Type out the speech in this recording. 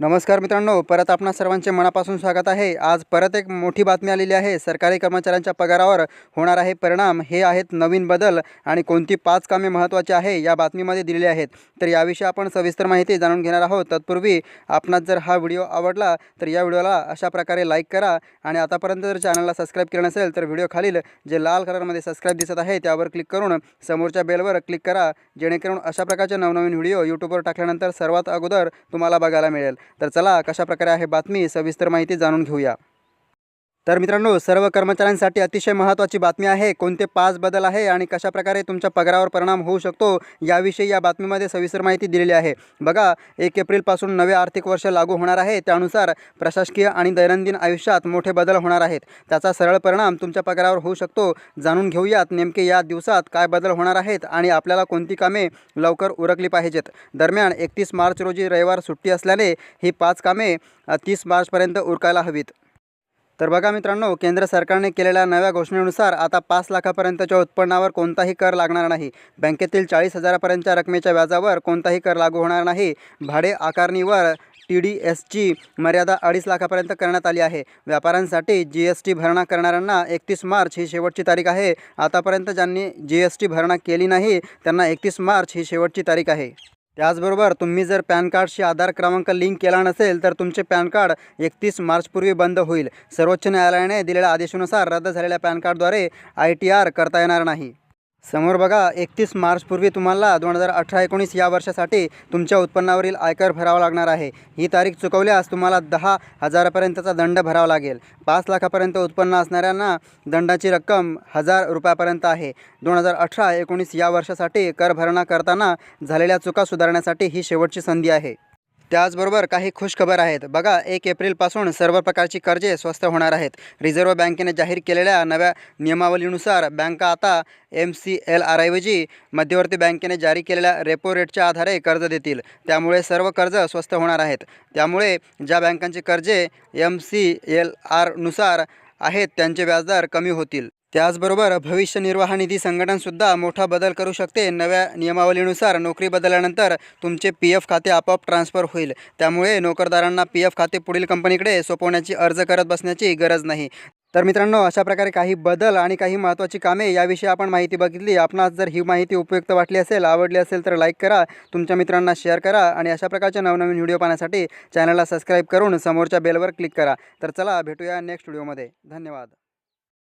नमस्कार मित्रांनो परत आपणा सर्वांचे मनापासून स्वागत आहे. आज परत एक मोठी बातमी आलेली आहे. सरकारी कर्मचाऱ्यांच्या पगारावर होणार आहे परिणाम. हे आहेत नवीन बदल आणि कोणती पाच कामे महत्त्वाची आहे या बातमीमध्ये दिलेली आहेत. तर याविषयी आपण सविस्तर माहिती जाणून घेणार आहोत. तत्पूर्वी आपणास जर हा व्हिडिओ आवडला तर या व्हिडिओला अशा प्रकारे लाईक करा आणि आतापर्यंत जर चॅनलला सबस्क्राईब केलं नसेल तर व्हिडिओ खालील जे लाल कलरमध्ये सबस्क्राईब दिसत आहे त्यावर क्लिक करून समोरच्या बेलवर क्लिक करा. जेणेकरून अशा प्रकारचे नवनवीन व्हिडिओ यूट्यूबवर टाकल्यानंतर सर्वात अगोदर तुम्हाला बघायला मिळेल. तर चला कशा प्रकारे आहे बातमी सविस्तर माहिती जाणून घेऊया. तर मित्रांनो सर्व कर्मचाऱ्यांसाठी अतिशय महत्त्वाची बातमी आहे कोणते पाच बदल आहे आणि कशाप्रकारे तुमच्या पगारावर परिणाम होऊ शकतो याविषयी या बातमीमध्ये सविस्तर माहिती दिलेली आहे. बघा एक एप्रिलपासून नवे आर्थिक वर्ष लागू होणार आहे त्यानुसार प्रशासकीय आणि दैनंदिन आयुष्यात मोठे बदल होणार आहेत. त्याचा सरळ परिणाम तुमच्या पगारावर होऊ शकतो. जाणून घेऊयात नेमके या दिवसात काय बदल होणार आहेत आणि आपल्याला कोणती कामे लवकर उरकली पाहिजेत. दरम्यान एकतीस मार्च रोजी रविवार सुट्टी असल्याने ही पाच कामे तीस मार्चपर्यंत उरकायला हवीत. तर बघा मित्रांनो केंद्र सरकारने केलेल्या नव्या घोषणेनुसार आता पाच लाखापर्यंतच्या उत्पन्नावर कोणताही कर लागणार नाही. बँकेतील चाळीस हजारापर्यंतच्या रकमेच्या व्याजावर कोणताही कर लागू होणार नाही. भाडे आकारणीवर टी डी एसची मर्यादा अडीच लाखापर्यंत करण्यात आली आहे. व्यापाऱ्यांसाठी जी एस टी भरणा करणाऱ्यांना एकतीस मार्च ही शेवटची तारीख आहे. आतापर्यंत ज्यांनी जी एस टी भरणा केली नाही त्यांना एकतीस मार्च ही शेवटची तारीख आहे. त्याचबरोबर तुम्ही जर पॅन कार्डशी आधार क्रमांक लिंक केला नसेल तर तुमचे पॅन कार्ड एकतीस मार्चपूर्वी बंद होईल. सर्वोच्च न्यायालयाने दिलेल्या आदेशानुसार रद्द झालेल्या पॅन कार्डद्वारे आय टी आर करता येणार नाही. समोर बघा एकतीस मार्चपूर्वी तुम्हाला दोन हजार अठरा एकोणीस या वर्षासाठी तुमच्या उत्पन्नावरील आयकर भरावा लागणार आहे. ही तारीख चुकवल्यास तुम्हाला दहा हजारापर्यंतचा दंड भरावा लागेल. पाच लाखापर्यंत उत्पन्न असणाऱ्यांना दंडाची रक्कम हजार रुपयापर्यंत आहे. दोन हजार अठरा एकोणीस या वर्षासाठी कर भरणा करताना झालेल्या चुका सुधारण्यासाठी ही शेवटची संधी आहे. त्याचबरोबर काही खुशखबर आहेत. बघा एक एप्रिलपासून सर्व प्रकारची कर्जे स्वस्त होणार आहेत. रिझर्व्ह बँकेने जाहीर केलेल्या नव्या नियमावलीनुसार बँका आता एम सी एल आरऐवजी मध्यवर्ती बँकेने जारी केलेल्या रेपो रेटच्या आधारे कर्ज देतील. त्यामुळे सर्व कर्ज स्वस्त होणार आहेत. त्यामुळे ज्या बँकांची कर्जे एम सी एल आरनुसार आहेत त्यांचे व्याजदर कमी होतील. त्याचबरोबर भविष्य निर्वाह निधी संघटनसुद्धा मोठा बदल करू शकते. नव्या नियमावलीनुसार नोकरी बदलल्यानंतर तुमचे पी एफ खाते आपोआप ट्रान्स्फर होईल. त्यामुळे नोकरदारांना पी एफ खाते पुढील कंपनीकडे सोपवण्याची अर्ज करत बसण्याची गरज नाही. तर मित्रांनो अशा प्रकारे काही बदल आणि काही महत्त्वाची कामे याविषयी आपण माहिती बघितली. आपणास जर ही माहिती उपयुक्त वाटली असेल आवडली असेल तर लाईक करा तुमच्या मित्रांना शेअर करा आणि अशा प्रकारचे नवनवीन व्हिडिओ पाहण्यासाठी चॅनलला सबस्क्राईब करून समोरच्या बेलवर क्लिक करा. तर चला भेटूया नेक्स्ट व्हिडिओमध्ये. धन्यवाद.